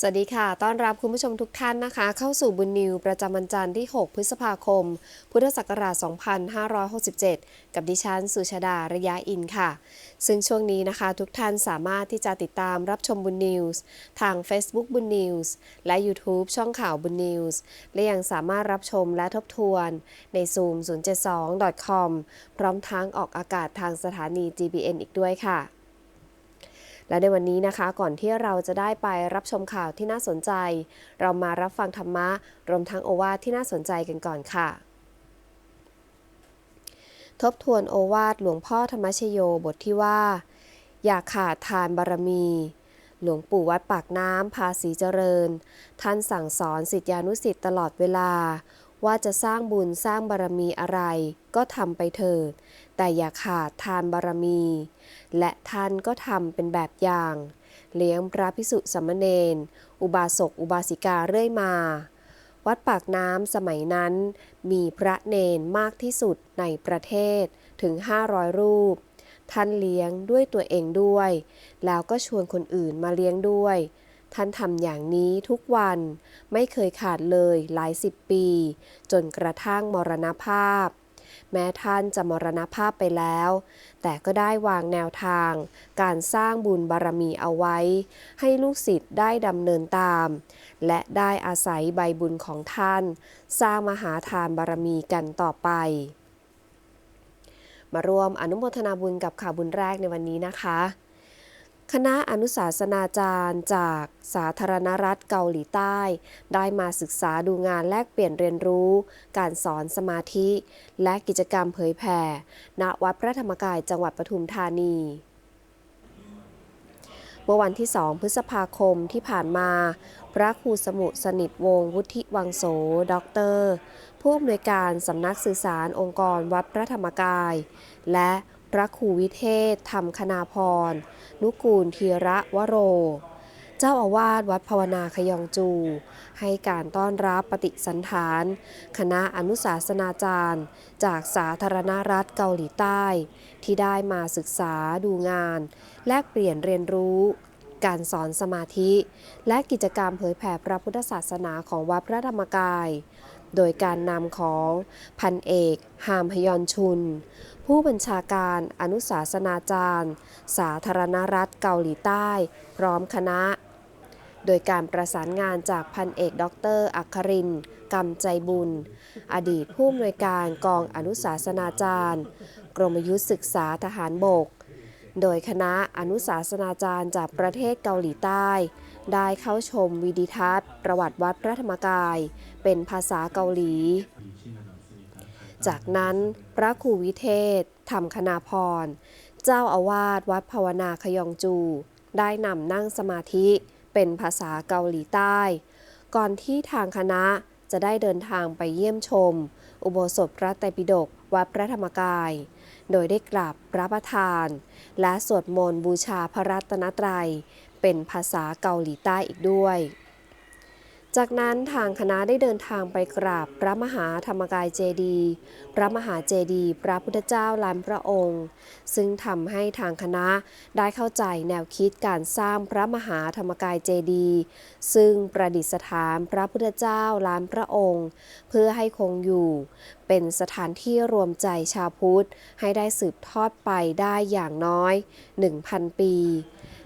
สวัสดีค่ะ ต้อนรับคุณผู้ชมทุกท่านนะคะ เข้าสู่บุญนิว ประจำวันจันทร์ที่ 6 พฤษภาคม พุทธศักราช 2567 กับดิฉัน สุชาดา ระยะอินค่ะ ซึ่งช่วงนี้นะคะ ทุกท่านสามารถที่จะติดตามรับชมบุญนิวส์ทาง Facebook บุญนิวส์และ YouTube ช่องข่าวบุญนิวส์และยังสามารถรับชมและทบทวน ใน zoom 072.com พร้อมทั้งออกอากาศทางสถานี GBN อีกด้วยค่ะ และในวันนี้นะคะก่อนที่เราจะได้ไปรับชมข่าวที่น่าสนใจ เรามารับฟังธรรมะรวมทั้งโอวาทที่น่าสนใจกันก่อนค่ะ ทบทวนโอวาทหลวงพ่อธรรมชโยบทที่ว่า อย่าขาดทานบารมี หลวงปู่วัดปากน้ำภาษีเจริญ ท่านสั่งสอนสิทธิานุสิทธิ์ตลอดเวลา ว่าจะสร้างบุญสร้างบารมีอะไรก็ทำไปเถิด แต่อย่าขาดทานบารมี และท่านก็ทำเป็นแบบอย่าง เลี้ยงพระพิสุสามเณรอุบาสกอุบาสิกาเรื่อยมา วัดปากน้ำสมัยนั้น มีพระเนนมากที่สุดในประเทศถึง 500 รูป ท่านเลี้ยงด้วยตัวเองด้วย แล้วก็ชวนคนอื่นมาเลี้ยงด้วย ท่านทำอย่างนี้ทุกวันไม่เคยขาดเลยหลายสิบปี จนกระทั่งมรณภาพ แม้ท่านจะมรณภาพไปแล้ว แต่ก็ได้วางแนวทาง การสร้างบุญบารมีเอาไว้ ให้ลูกศิษย์ได้ดำเนินตาม และได้อาศัยใบบุญของท่าน สร้างมหาทานบารมีกันต่อไป มาร่วมอนุโมทนาบุญกับข่าวบุญแรกในวันนี้นะคะ คณะอนุสาสนาจารย์จากสาธารณรัฐเกาหลีใต้ ได้มาศึกษาดูงานแลกเปลี่ยนเรียนรู้ การสอนสมาธิ และกิจกรรมเผยแผ่ ณ วัดพระธรรมกายจังหวัดปทุมธานีเมื่อวันที่ 2 พฤษภาคมที่ผ่านมา พระครูสมุสนิทวงศ์วุฒิวังโส ด็อกเตอร์ ผู้อำนวยการสำนักสื่อสารองค์กรวัดพระธรรมกาย และพระครูวิเทศธรรมคณาพร นุกูลธีระวโร เจ้าอาวาสวัดภาวนาขยองจู ให้การต้อนรับปฏิสันฐาน คณะอนุสาสนาจารย์ จากสาธารณรัฐเกาหลีใต้ ที่ได้มาศึกษาดูงาน แลกเปลี่ยนเรียนรู้การสอนสมาธิ และกิจกรรมเผยแผ่พระพุทธศาสนาของวัดพระธรรมกาย โดยการนำของพันเอกหามพยอนชุน ผู้บัญชาการอนุสาสนาจารย์ สาธารณรัฐเกาหลีใต้ พร้อมคณะ โดยการประสานงานจากพันเอกด็อกเตอร์อัครินกำใจบุญ อดีตผู้อำนวยการกองอนุสาสนาจารย์ กรมยุทธศึกษาทหารบก โดยคณะอนุสาสนาจารย์จากประเทศเกาหลีใต้ ได้เข้าชมวิดิทัศน์ ประวัติวัดพระธรรมกาย เป็นภาษาเกาหลี จากนั้นพระครูวิเทศธรรมคณาพร เจ้าอาวาสวัดภาวนาขยองจู ได้นำนั่งสมาธิเป็นภาษาเกาหลีใต้ ก่อนที่ทางคณะจะได้เดินทางไปเยี่ยมชม อุโบสถพระไตรปิฎกวัดพระธรรมกาย โดยได้กราบพระประธาน และสวดมนต์บูชาพระรัตนตรัย เป็นภาษาเกาหลีใต้อีกด้วย จากนั้นทางคณะได้เดินทางไปกราบพระมหาธรรมกายเจดีย์พระมหาเจดีย์พระพุทธเจ้าล้านพระองค์ ซึ่งทำให้ทางคณะได้เข้าใจแนวคิดการสร้างพระมหาธรรมกายเจดีย์ซึ่งประดิษฐานพระพุทธเจ้าล้านพระองค์ เพื่อให้คงอยู่ เป็นสถานที่รวมใจชาวพุทธให้ได้สืบทอดไปได้อย่างน้อย 1,000 ปี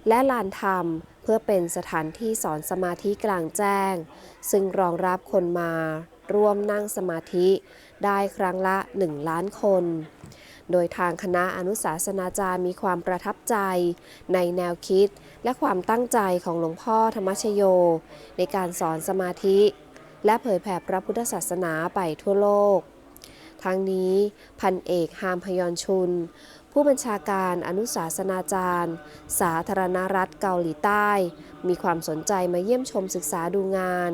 และลานธรรม เพื่อเป็นสถานที่สอนสมาธิกลางแจ้ง ซึ่งรองรับคนมาร่วมนั่งสมาธิ ได้ครั้งละ 1 ล้านคน โดยทางคณะอนุสาสนาจารย์มีความประทับใจ ในแนวคิดและความตั้งใจของหลวงพ่อธรรมชโย ในการสอนสมาธิ และเผยแผ่พระพุทธศาสนาไปทั่วโลก ทั้งนี้พันเอกฮามพยอนชุน ผู้บัญชาการอนุสาสนาจารย์ สาธารณรัฐเกาหลีใต้ มีความสนใจมาเยี่ยมชมศึกษาดูงาน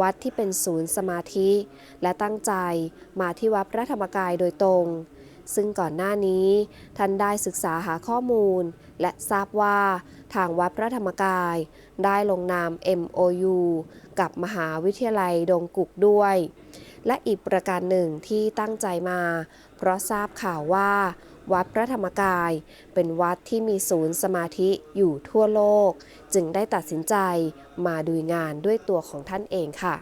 วัดที่เป็นศูนย์สมาธิ และตั้งใจมาที่วัดพระธรรมกายโดยตรง ซึ่งก่อนหน้านี้ ท่านได้ศึกษาหาข้อมูล และทราบว่าทางวัดพระธรรมกาย ได้ลงนาม MOU กับมหาวิทยาลัยดงกุกด้วย และอีกประการหนึ่งที่ตั้งใจมา เพราะทราบข่าวว่า วัดพระธรรมกาย เป็นวัดที่มีศูนย์สมาธิอยู่ทั่วโลก จึงได้ตัดสินใจมาดูงานด้วยตัวของท่านเองค่ะ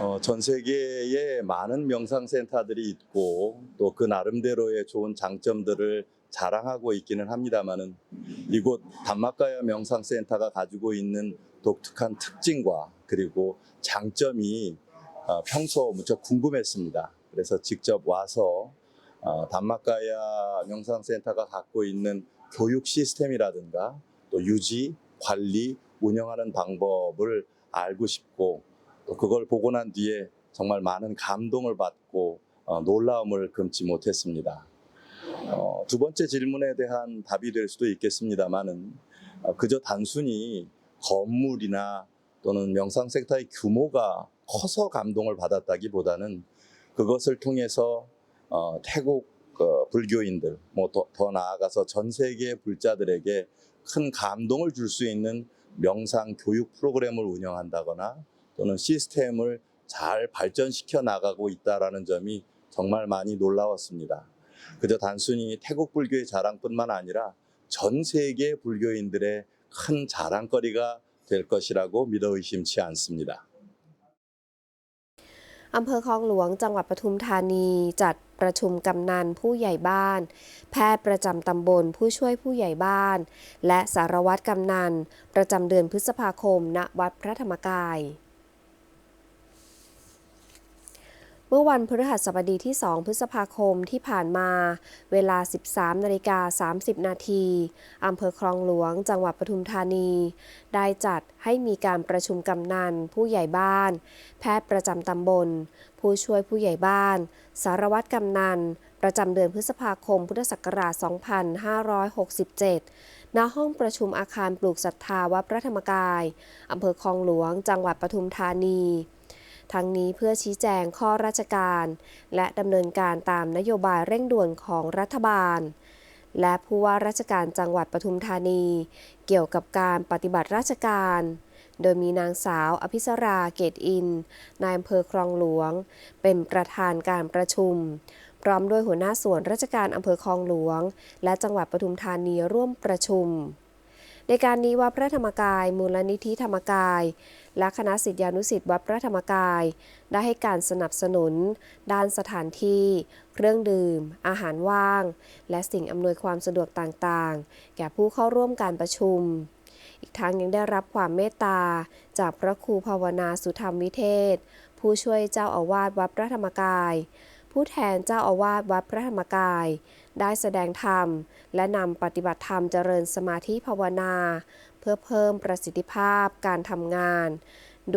어, 전 세계에 많은 명상센터들이 있고 또 그 나름대로의 좋은 장점들을 자랑하고 있기는 합니다만은 이곳 담마가야 명상센터가 가지고 있는 독특한 특징과 그리고 장점이 어, 평소 무척 궁금했습니다. 그래서 직접 와서 어, 담마가야 명상센터가 갖고 있는 교육 시스템이라든가 또 유지, 관리, 운영하는 방법을 알고 싶고 또 그걸 보고 난 뒤에 정말 많은 감동을 받고 어, 놀라움을 금치 못했습니다. 어, 두 번째 질문에 대한 답이 될 수도 있겠습니다만은 어, 그저 단순히 건물이나 또는 명상센터의 규모가 커서 감동을 받았다기보다는 그것을 통해서 어, 태국 어, 불교인들 뭐 더 나아가서 전 세계 불자들에게 큰 감동을 줄 수 있는 명상 교육 프로그램을 운영한다거나 또는 시스템을 잘 발전시켜 나가고 있다라는 점이 정말 많이 놀라웠습니다. 그저 단순히 태국 불교의 자랑뿐만 아니라 전 세계 불교인들의 큰 자랑거리가 될 것이라고 믿어 의심치 않습니다. อำเภอคลองหลวงจังหวัดปทุมธานีจัดประชุมกำนันผู้ใหญ่บ้าน แพทย์ประจำตำบลผู้ช่วยผู้ใหญ่บ้าน และสารวัตรกำนัน ประจำเดือนพฤษภาคม ณ วัดพระธรรมกาย เมื่อวันพฤหัสบดีที่ 2 พฤษภาคมที่ผ่านมา เวลา 13นาฬิกา30 นาทีอำเภอคลองหลวง จังหวัดปทุมธานี ได้จัดให้มีการประชุมกำนัน ผู้ใหญ่บ้าน แพทย์ประจำตำบล ผู้ช่วยผู้ใหญ่บ้าน สารวัตรกำนัน ประจำเดือนพฤษภาคม พุทธศักราช 2567 ณ ห้องประชุมอาคารปลูกศรัทธาวัดพระธรรมกายอำเภอคลองหลวง จังหวัดปทุมธานี ทั้งนี้เพื่อชี้แจงข้อราชการ และดำเนินการตามนโยบายเร่งด่วนของรัฐบาล และผู้ว่าราชการจังหวัดปทุมธานี เกี่ยวกับการปฏิบัติราชการ โดยมีนางสาวอภิสราเกตอิน นายอำเภอคลองหลวง เป็นประธานการประชุม พร้อมด้วยหัวหน้าส่วนราชการอำเภอคลองหลวง และจังหวัดปทุมธานีร่วมประชุม ในการนี้วัดพระธรรมกาย มูลนิธิธรรมกาย และคณะศิษยานุศิษย์วัดพระธรรมกาย ได้ให้การสนับสนุน ด้านสถานที่ เครื่องดื่ม อาหารว่าง และสิ่งอำนวยความสะดวกต่างๆ แก่ผู้เข้าร่วมการประชุม อีกทั้งยังได้รับความเมตตา จากพระครูภาวนาสุธรรมวิเทศ ผู้ช่วยเจ้าอาวาสวัดพระธรรมกาย ผู้แทนเจ้าอาวาสวัดพระธรรมกาย ได้แสดงธรรม และนำปฏิบัติธรรมเจริญสมาธิภาวนา เพื่อเพิ่มประสิทธิภาพการทำงาน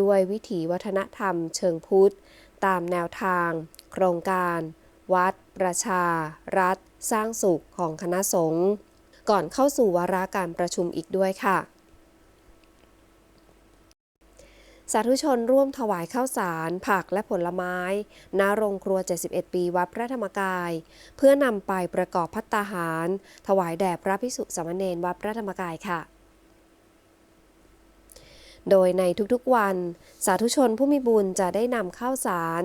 ด้วยวิถีวัฒนธรรมเชิงพุทธ ตามแนวทาง โครงการ วัด ประชา รัฐ สร้างสุขของคณะสงฆ์ก่อนเข้าสู่วาระการประชุมอีกด้วยค่ะ สาธุชนร่วมถวายข้าวสาร ผักและผลไม้ณโรงครัว 71 ปีวัดพระธรรมกาย เพื่อนำไปประกอบพัตตาหาร ถวายแด่พระภิกษุสามเณรวัดพระธรรมกายค่ะโดยในทุกๆวัน สาธุชนผู้มีบุญจะได้นำข้าวสาร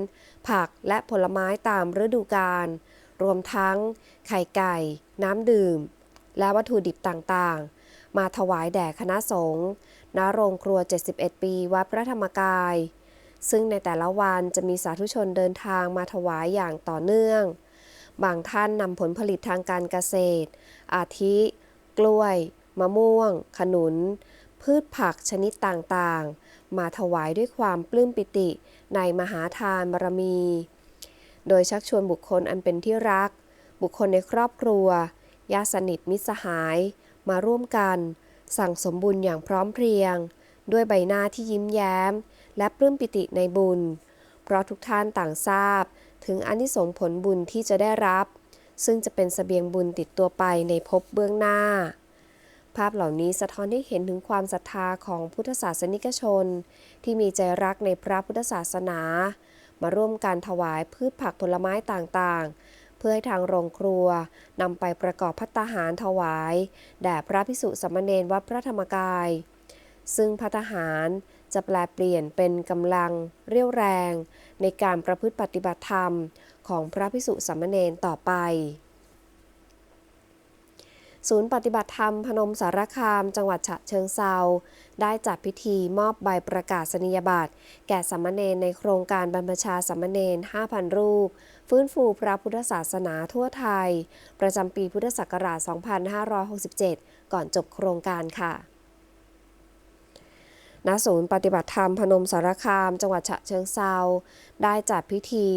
ผักและผลไม้ตามฤดูกาลรวมทั้ง ไข่ไก่ น้ำดื่ม และวัตถุดิบต่างๆ มาถวายแด่คณะสงฆ์ ณโรงครัว 71 ปีวัดพระธรรมกาย ซึ่งในแต่ละวันจะมีสาธุชนเดินทางมาถวายอย่างต่อเนื่อง บางท่านนำผลผลิตทางการเกษตร อาทิ กล้วย มะม่วง ขนุน พืชผักชนิดต่างๆ มาถวายด้วยความปลื้มปิติในมหาทานบารมี โดยชักชวนบุคคลอันเป็นที่รัก บุคคลในครอบครัวญาติสนิทมิตรสหาย มาร่วมกัน สั่งสมบุญอย่างพร้อมเพรียง ด้วยใบหน้าที่ยิ้มแย้ม และปลื้มปิติในบุญ เพราะทุกท่านต่างทราบ ถึงอนิสงส์ผลบุญที่จะได้รับ ซึ่งจะเป็นสเสบียงบุญติดตัวไปในภพเบื้องหน้า ภาพเหล่านี้สะท้อนให้เห็นถึงความศรัทธาของพุทธศาสนิกชน ที่มีใจรักในพระพุทธศาสนา มาร่วมการถวายพืชผักผลไม้ต่างๆ พื่อให้ทางโรงครัวนำไปประกอบพัตตาหารถวายแด่พระภิกษุสามเณรวัดพระธรรมกาย ซึ่งพัตตาหารจะแปลเปลี่ยนเป็นกำลังเรี่ยวแรง ในการประพฤติปฏิบัติธรรมของพระพิสุสามเณรต่อไป ศูนย์ปฏิบัติธรรมพนมสารคาม จังหวัดฉะเชิงเซาได้จัดพิธีมอบใบประกาศนียบัตรแก่สามเณรในโครงการบรรพชาสามเณร5,000 รูป ฟื้นฟูพระพุทธศาสนาทั่วไทย ประจำปีพุทธศักราช 2567 ก่อนจบโครงการค่ะณศูนย์ปฏิบัติธรรมพนมสารคาม จังหวัดฉะเชิงเซาได้จัดพิธี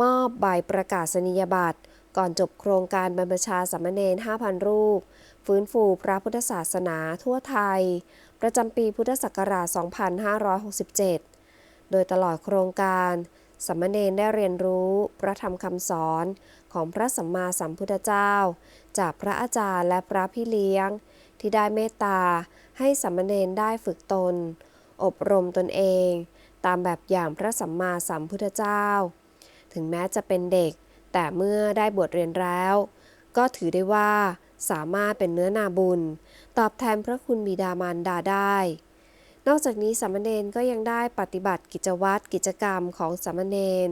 มอบใบประกาศนียบัตร ก่อนจบโครงการบรรพชาสามเณร5,000 รูป ฟื้นฟูพระพุทธศาสนาทั่วไทย ประจำปีพุทธศักราช 2567 โดยตลอดโครงการ สามเณรได้เรียนรู้พระธรรมคำสอนของพระสัมมาสัมพุทธเจ้า จากพระอาจารย์และพระพี่เลี้ยง ที่ได้เมตตาให้สามเณรได้ฝึกตน อบรมตนเอง ตามแบบอย่างพระสัมมาสัมพุทธเจ้า ถึงแม้จะเป็นเด็ก แต่เมื่อได้บวชเรียนแล้ว ก็ถือได้ว่าสามารถเป็นเนื้อนาบุญ ตอบแทนพระคุณบิดามารดาได้ นอกจากนี้สามเณรก็ยังได้ปฏิบัติกิจวัตรกิจกรรมของสามเณร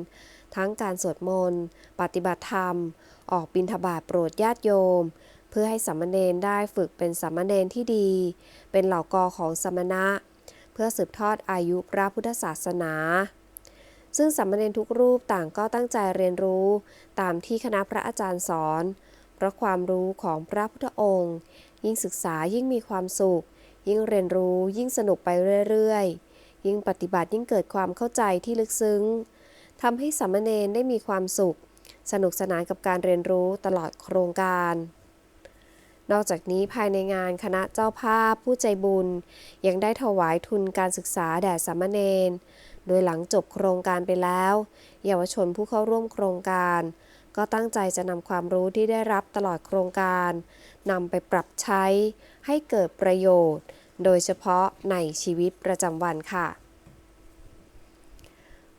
ทั้งการสวดมนต์ ปฏิบัติธรรม ออกบิณฑบาตโปรดญาติโยม เพื่อให้สามเณรได้ฝึกเป็นสามเณรที่ดี เป็นเหล่ากอของสมณะ เพื่อสืบทอดอายุพระพุทธศาสนา ซึ่งสามเณรทุกรูปต่างก็ตั้งใจเรียนรู้ตามที่คณะพระอาจารย์สอน เพราะความรู้ของพระพุทธองค์ ยิ่งศึกษายิ่งมีความสุข ยิ่งเรียนรู้ยิ่งสนุกไปเรื่อยๆ ยิ่งปฏิบัติยิ่งเกิดความเข้าใจที่ลึกซึ้งทำให้สามเณรได้มีความสุข สนุกสนานกับการเรียนรู้ตลอดโครงการ นอกจากนี้ภายในงานคณะเจ้าภาพผู้ใจบุญ ยังได้ถวายทุนการศึกษาแด่สามเณรโดยหลังจบโครงการไปแล้ว เยาวชนผู้เข้าร่วมโครงการ ก็ตั้งใจจะนำความรู้ที่ได้รับตลอดโครงการนำไปปรับใช้ให้เกิดประโยชน์ โดยเฉพาะในชีวิตประจำวันค่ะ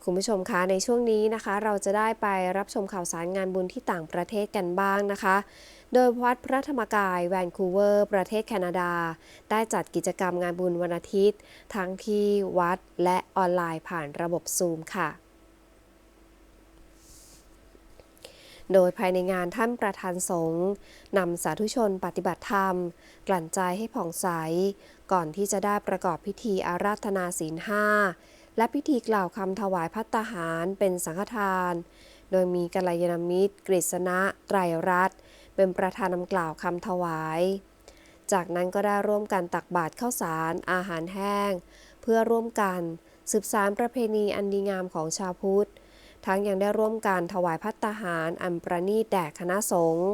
คุณผู้ชมคะในช่วงนี้นะคะ เราจะได้ไปรับชมข่าวสารงานบุญที่ต่างประเทศกันบ้างนะคะ โดยวัดพระธรรมกายแวนคูเวอร์ ประเทศแคนาดา ได้จัดกิจกรรมงานบุญวันอาทิตย์ ทั้งที่วัดและออนไลน์ผ่านระบบซูมค่ะ โดยภายในงานท่านประธานสงฆ์นำสาธุชนปฏิบัติธรรม กลั่นใจให้ผ่องใส ก่อนที่จะได้ประกอบพิธีอาราธนาศีลห้าและพิธีกล่าวคำถวายพัตตาหารเป็นสังฆทาน โดยมีกัลยาณมิตร กฤษณะ ไตรรัตน์เป็นประธานนำกล่าวคำถวาย จากนั้นก็ได้ร่วมกันตักบาตรข้าวสาร อาหารแห้ง เพื่อร่วมกัน สืบสานประเพณีอันดีงามของชาวพุทธ ทั้งยังได้ร่วมกันถวายพัตตาหารอันประณีตแด่คณะสงฆ์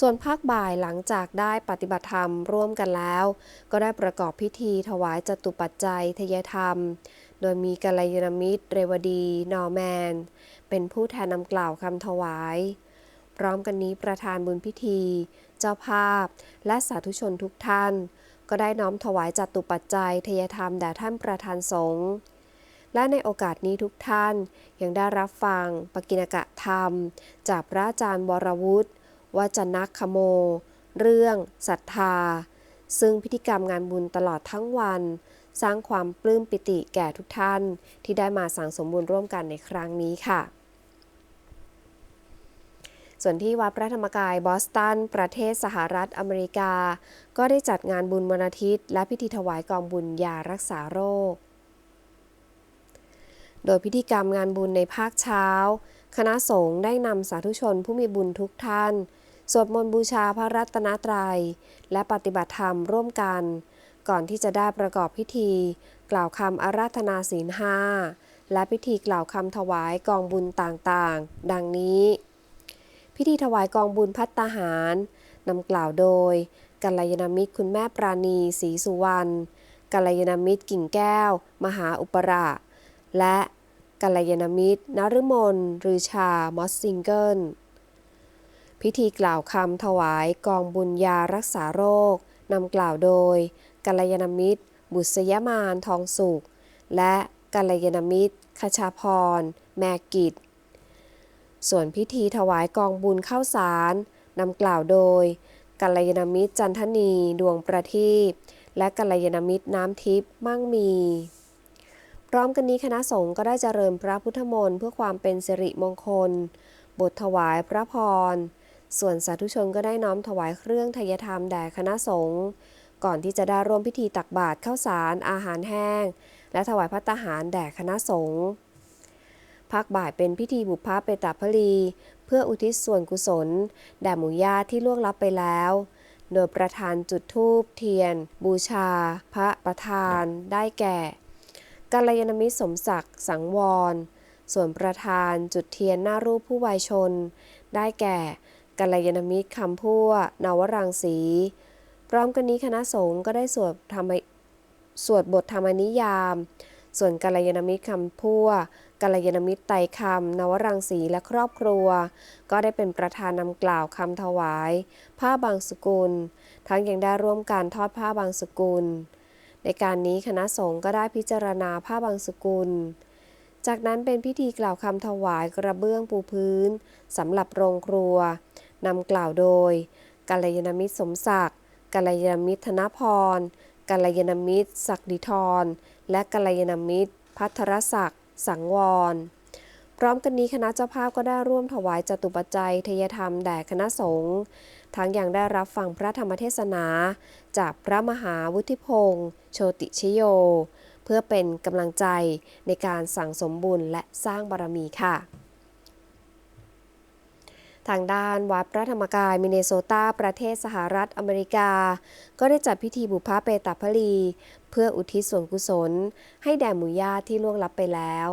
ส่วนภาคบ่ายหลังจากได้ปฏิบัติธรรมร่วมกันแล้ว ก็ได้ประกอบพิธีถวายจตุปัจจัยทยธรรม โดยมีกัลยาณมิตร เรวดี นอร์แมน เป็นผู้แทนนำกล่าวคำถวาย พร้อมกันนี้ประธานบุญพิธี เจ้าภาพ และสาธุชนทุกท่าน ก็ได้น้อมถวายจตุปัจจัยทยธรรมแด่ท่านประธานสงฆ์ และในโอกาสนี้ทุกท่านยังได้รับฟังปกิณกะธรรม จากพระอาจารย์วรวุฒิวจนักขโม เรื่องศรัทธา ซึ่งพิธีกรรมงานบุญตลอดทั้งวัน สร้างความปลื้มปิติแก่ทุกท่าน ที่ได้มาสั่งสมบุญร่วมกันในครั้งนี้ค่ะ ส่วนที่วัดพระธรรมกายบอสตัน ประเทศสหรัฐอเมริกา ก็ได้จัดงานบุญวันอาทิตย์ และพิธีถวายกองบุญยารักษาโรค โดยพิธีกรรมงานบุญในภาคเช้า คณะสงฆ์ได้นำสาธุชนผู้มีบุญทุกท่าน สวดมนต์บูชาพระรัตนตรัย และปฏิบัติธรรมร่วมกัน ก่อนที่จะได้ประกอบพิธี กล่าวคำอาราธนาศีลห้าและพิธีกล่าวคำถวายกองบุญต่างๆ ดังนี้ พิธีถวายกองบุญพัตตาหารนำกล่าวโดยกัลยาณมิตรคุณแม่ปราณีศรีสุวรรณกัลยาณมิตรกิ่งแก้ว มหาอุปราช และกัลยาณมิตรนฤมลรือชา มอสซิงเกิล พิธีกล่าวคำถวายกองบุญยารักษาโรคนำกล่าวโดยกัลยาณมิตร บุษยมานทองสุข และกัลยาณมิตรคชาพร แมกิจ ส่วนพิธีถวายกองบุญข้าวสารนำกล่าวโดยกัลยาณมิตรจันทนีดวงประทีปและกัลยาณมิตรน้ำทิพย์มั่งมี ร้อมกันนี้คณะสงฆ์ก็ได้เจริญพระพุทธมนต์เพื่อความเป็นสิริมงคล บทถวายพระพร ส่วนสาธุชนก็ได้น้อมถวายเครื่องทายธรรมแด่คณะสงฆ์ก่อนที่จะได้ร่วมพิธีตักบาตรข้าวสารอาหารแห้ง และถวายพัตหารแด่คณะสงฆ์ภาคบ่ายเป็นพิธีบุพภาเปตาพลี เพื่ออุทิศส่วนกุศล แด่หมู่ญาติที่ล่วงลับไปแล้ว โดยประธานจุดธูปเทียน บูชา พระประธาน ได้แก่ กัลยาณมิตรสมศักดิ์สังวร ส่วนประธานจุดเทียนหน้ารูปผู้วายชน ได้แก่กัลยาณมิตรคำพั่วนวรังสี พร้อมกันนี้คณะสงฆ์ก็ได้สวดธรรมสวดบทธรรมนิยาม ส่วนกัลยาณมิตรคำพั่วกัลยาณมิตรไตรคำนวรังสีและครอบครัว ก็ได้เป็นประธานนำกล่าวคำถวาย ผ้าบางสกุล ทั้งยังได้ร่วมการทอดผ้าบางสกุล ในการนี้คณะสงฆ์ก็ได้พิจารณาผ้าบางสกุล จากนั้นเป็นพิธีกล่าวคำถวายกระเบื้องปูพื้นสำหรับโรงครัวนำกล่าวโดยกัลยาณมิตรสมศักดิ์กัลยาณมิตรธนพรกัลยาณมิตรศักดิธรและกัลยาณมิตรพัทรศักดิ์สังวร พร้อมกันนี้คณะเจ้าภาพก็ได้ร่วมถวายจตุปัจจัยทยธรรมแด่คณะสงฆ์ทั้งยังได้รับฟังพระธรรมเทศนา จากพระมหาวุฒิพงศ์โชติชโย เพื่อเป็นกำลังใจในการสั่งสมบุญและสร้างบารมีค่ะทางด้านวัดพระธรรมกายมิเนโซตาประเทศสหรัฐอเมริกา ก็ได้จัดพิธีบุพเพเปตาพลี เพื่ออุทิศส่วนกุศล ให้แด่หมู่ญาติที่ล่วงลับไปแล้ว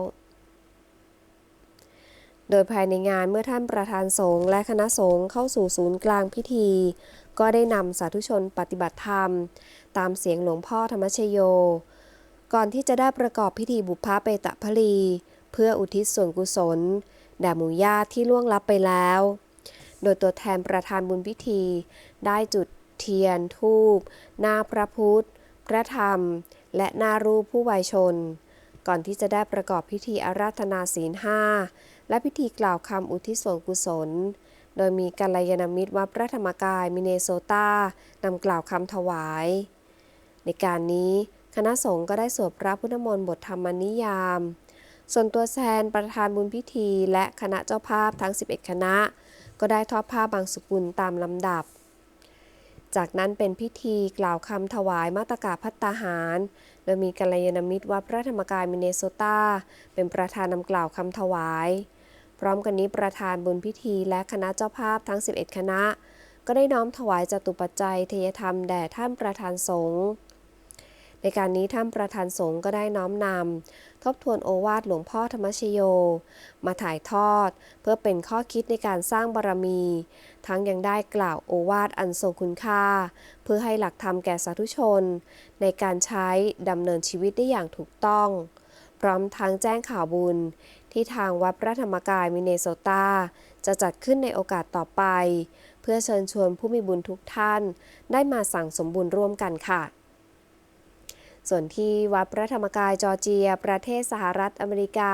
โดยภายในงานเมื่อท่านประธานสงฆ์และคณะสงฆ์เข้าสู่ศูนย์กลางพิธี ก็ได้นำสาธุชนปฏิบัติธรรม ตามเสียงหลวงพ่อธรรมชโย ก่อนที่จะได้ประกอบพิธีบุพเพเปตะพลี เพื่ออุทิศส่วนกุศลแด่หมู่ญาติที่ล่วงลับไปแล้ว โดยตัวแทนประธานบุญพิธี ได้จุดเทียนทูบหน้าพระพุทธ พระธรรม และหน้ารูปผู้วายชน ก่อนที่จะได้ประกอบพิธีอาราธนาศีลห้า และพิธีกล่าวคำอุทิศส่วนกุศล โดยมีกัลยาณมิตรวัดพระธรรมกายมิเนโซตานำกล่าวคำถวาย ในการนี้คณะสงฆ์ก็ได้สวดพระพุทธมนต์บทธรรมนิยาม ส่วนตัวแทนประธานบุญพิธี และคณะเจ้าภาพทั้ง 11 คณะ ก็ได้ทอดผ้าบางสุกุลตามลำดับ จากนั้นเป็นพิธีกล่าวคำถวายมาตกาพัตตาหาร โดยมีกัลยาณมิตรวัดพระธรรมกายมินเนโซตาเป็นประธานนำกล่าวคำถวาย พร้อมกันนี้ประธานบุญพิธีและคณะเจ้าภาพทั้ง 11 คณะ ก็ได้น้อมถวายจตุปัจจัยเทยธรรมแด่ท่านประธานสงฆ์ในการนี้ท่านประธานสงฆ์ก็ได้น้อมนำทบทวนโอวาทหลวงพ่อธรรมชโย มาถ่ายทอด เพื่อเป็นข้อคิดในการสร้างบารมี ทั้งยังได้กล่าวโอวาทอันทรงคุณค่า เพื่อให้หลักธรรมแก่สาธุชน ในการใช้ดำเนินชีวิตได้อย่างถูกต้อง พร้อมทั้งแจ้งข่าวบุญ ที่ทางวัดพระธรรมกายมิเนโซตา จะจัดขึ้นในโอกาสต่อไป เพื่อเชิญชวนผู้มีบุญทุกท่าน ได้มาสั่งสมบุญร่วมกันค่ะ ส่วนที่วัดพระธรรมกายจอร์เจีย ประเทศสหรัฐอเมริกา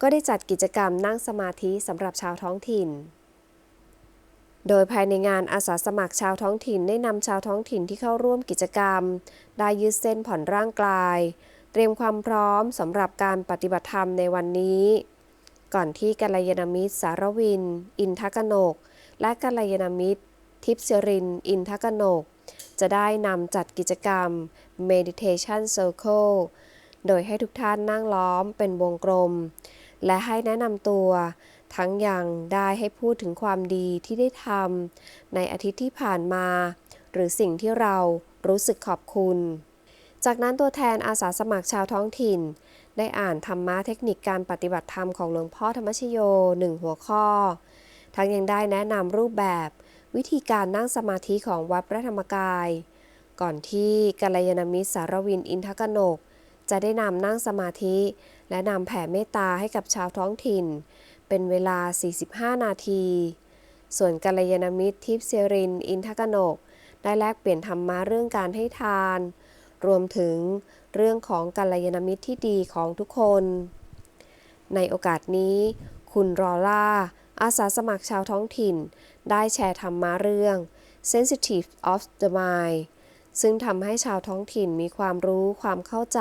ก็ได้จัดกิจกรรมนั่งสมาธิสำหรับชาวท้องถิ่นโดยภายในงานอาสาสมัครชาวท้องถิ่นได้นำชาวท้องถิ่นที่เข้าร่วมกิจกรรม ได้ยืดเส้นผ่อนร่างกาย เตรียมความพร้อมสำหรับการปฏิบัติธรรมในวันนี้ ก่อนที่กัลยาณมิตรสารวิน อินทกนก และกัลยาณมิตร ทิพย์ศิริน อินทกนก จะได้นำจัดกิจกรรม Meditation Circle โดยให้ทุกท่านนั่งล้อมเป็นวงกลม และให้แนะนำตัว ทั้งยังได้ให้พูดถึงความดีที่ได้ทำในอาทิตย์ที่ผ่านมา หรือสิ่งที่เรารู้สึกขอบคุณ จากนั้นตัวแทนอาสาสมัครชาวท้องถิ่น ได้อ่านธรรมะเทคนิคการปฏิบัติธรรมของหลวงพ่อธรรมชโยหนึ่งหัวข้อ ทั้งยังได้แนะนำรูปแบบ วิธีการนั่งสมาธิของวัดพระธรรมกาย ก่อนที่กัลยาณมิตรสารวินอินทกนก จะได้นำนั่งสมาธิ และนำแผ่เมตตาให้กับชาวท้องถิ่น เป็นเวลา 45 นาที ส่วนกัลยาณมิตรทิพย์เซรินอินทกนก ได้แลกเปลี่ยนธรรมะเรื่องการให้ทาน รวมถึงเรื่องของกัลยาณมิตรที่ดีของทุกคน ในโอกาสนี้ คุณรอล่า อาสาสมัครชาวท้องถิ่น ได้แชร์ธรรมะเรื่อง Sensitive of the Mind ซึ่งทำให้ชาวท้องถิ่นมีความรู้ความเข้าใจ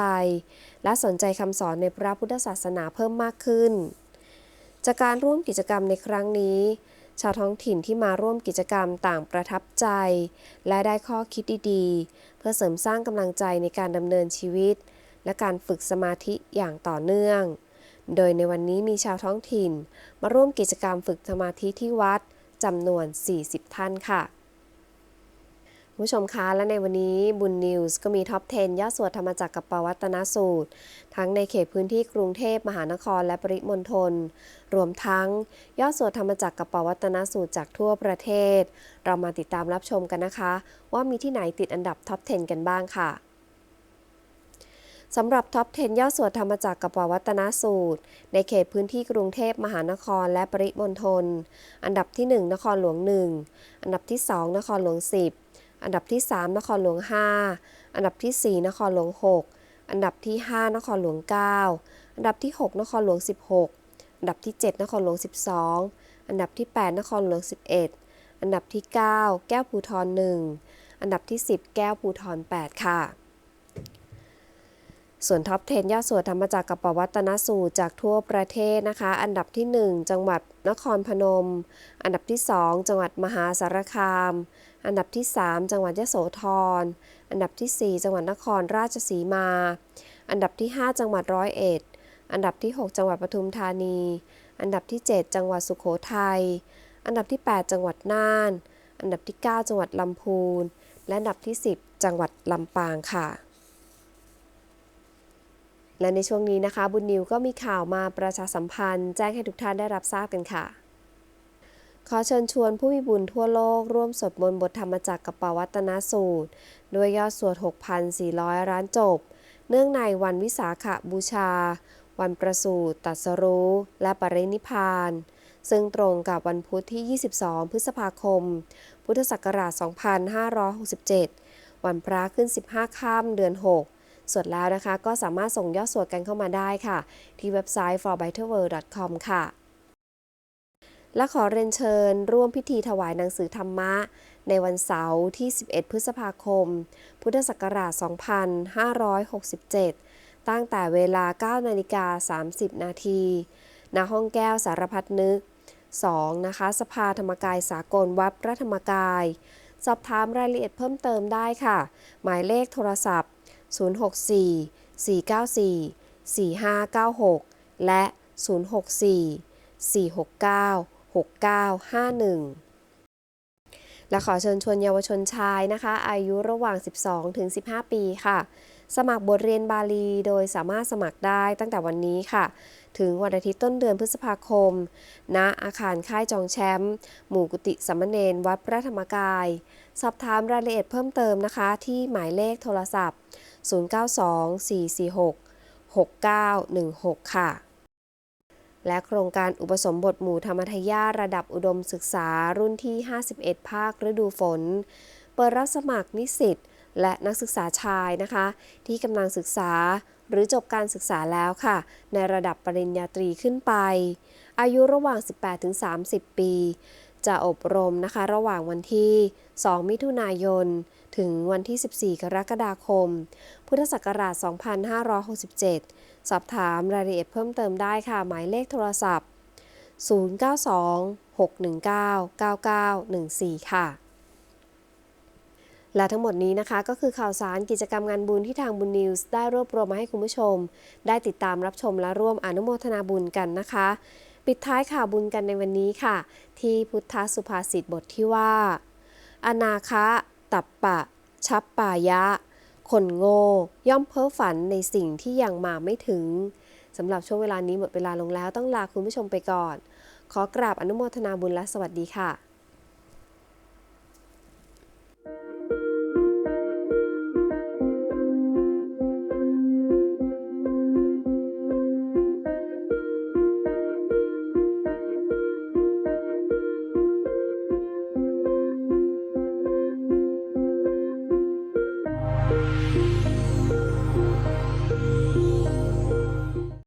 และสนใจคำสอนในพระพุทธศาสนาเพิ่มมากขึ้น จากการร่วมกิจกรรมในครั้งนี้ ชาวท้องถิ่นที่มาร่วมกิจกรรมต่างประทับใจ และได้ข้อคิดดีๆ เพื่อเสริมสร้างกำลังใจในการดำเนินชีวิต และการฝึกสมาธิอย่างต่อเนื่อง โดยในวันนี้มีชาวท้องถิ่น มาร่วมกิจกรรมฝึกสมาธิที่วัดจำนวน 40 ท่านค่ะ ผู้ชมคะและในวันนี้บุญนิวส์ก็มีท็อป 10 ยอดสวดธรรมจักรกับปวัตนสูตร ทั้งในเขตพื้นที่กรุงเทพมหานครและปริมณฑลรวมทั้งยอดสวดธรรมจักรกับปวัตนสูตรจากทั่วประเทศ เรามาติดตามรับชมกันนะคะ ว่ามีที่ไหนติดอันดับท็อป 10 กันบ้างค่ะสำหรับท็อป 10 ยอดสวดธรรมจักรกับปวัตนสูตร ในเขตพื้นที่กรุงเทพมหานครและปริมณฑลอันดับที่ 1 นครหลวง 1 อันดับที่ 2 นครหลวง 10 อันดับที่ 3 นครหลวง 5 อันดับที่ 4 นครหลวง 6 อันดับที่ 5 นครหลวง 9 อันดับที่ 6 นครหลวง 16 อันดับที่ 7 นครหลวง 12 อันดับที่ 8 นครหลวง 11 อันดับที่ 9 แก้วภูทร1อันดับที่ 10 แก้วภูทร8 ค่ะ ส่วนท็อป 10 ยอดสวดธรรมจักรกับปวัตนสูตรจากทั่วประเทศนะคะ อันดับที่ 1 จังหวัดนครพนม อันดับที่ 2 จังหวัดมหาสารคาม อันดับที่ 3 จังหวัดยโสธร อันดับที่ 4 จังหวัดนครราชสีมา อันดับที่ 5 จังหวัดร้อยเอ็ด อันดับที่ 6 จังหวัดปทุมธานี อันดับที่ 7 จังหวัดสุขโขทัย อันดับที่ 8 จังหวัดน่าน อันดับที่ 9 จังหวัดลำพูน และอันดับที่ 10 จังหวัดลำปางค่ะและในช่วงนี้นะคะ บุญนิวก็มีข่าวมาประชาสัมพันธ์ แจ้งให้ทุกท่านได้รับทราบกันค่ะ ขอเชิญชวนผู้มีบุญทั่วโลกร่วมสวดมนต์บทธรรมจักรกับปวัตนสูตร ด้วยยอดสวด 6,400 ร้านจบ เนื่องในวันวิสาขบูชา วันประสูติตรัสรู้ และปรินิพาน ซึ่งตรงกับวันพุธที่ 22 พฤษภาคม พุทธศักราช 2567 วันพระขึ้น 15 ค่ำเดือน 6สวดแล้วนะคะ ก็สามารถส่งยอดสวดกันเข้ามาได้ค่ะ ที่เว็บไซต์ forbetterworld.com ค่ะ และขอเรียนเชิญร่วมพิธีถวายหนังสือธรรมะ ในวันเสาร์ที่ 11 พฤษภาคม พุทธศักราช 2567 ตั้งแต่เวลา 9 นาฬิกา 30 นาทีณห้องแก้วสารพัดนึก 2. นะคะ สภาธรรมกายสากลวัดพระธรรมกาย สอบถามรายละเอียดเพิ่มเติมได้ค่ะ หมายเลขโทรศัพท์ 064 494 4596 และ 064 469 6951 และขอเชิญชวนเยาวชนชายนะคะ อายุระหว่าง 12 ถึง 15 ปีค่ะ สมัครบทเรียนบาลีโดยสามารถสมัครได้ตั้งแต่วันนี้ค่ะ ถึงวันอาทิตย์ต้นเดือนพฤษภาคม ณ อาคารค่ายจองแชมป์ หมู่กุฏิสามเณรวัดพระธรรมกาย สอบถามรายละเอียดเพิ่มเติมนะคะ ที่หมายเลขโทรศัพท์ 0924466916 ค่ะ และโครงการอุปสมบทหมู่ธรรมทยาระดับอุดมศึกษารุ่นที่ 51 ภาคฤดูฝน เปิดรับสมัครนิสิตและนักศึกษาชายนะคะ ที่กำลังศึกษาหรือจบการศึกษาแล้วค่ะ ในระดับปริญญาตรีขึ้นไป อายุระหว่าง 18-30 ปี จะอบรมนะคะ ระหว่างวันที่ 2 มิถุนายน ถึงวันที่ 14 กรกฎาคม พุทธศักราช 2567 สอบถามรายละเอียดเพิ่มเติมได้ค่ะ หมายเลขโทรศัพท์ 092-619-9914 ค่ะ และทั้งหมดนี้นะคะ ก็คือข่าวสารกิจกรรมงานบุญที่ทางบุญนิวส์ได้รวบรวมมาให้คุณผู้ชม ได้ติดตามรับชมและร่วมอนุโมทนาบุญกันนะคะ ปิดท้ายข่าวบุญกันในวันนี้ค่ะ ที่พุทธสุภาษิตบทที่ว่า อนาคะตับปะ ชับปายะ คนโง่ ย่อมเพ้อฝันในสิ่งที่ยังมาไม่ถึงสำหรับช่วงเวลานี้หมดเวลาลงแล้วต้องลาคุณผู้ชมไปก่อน ขอกราบอนุโมทนาบุญและสวัสดีค่ะ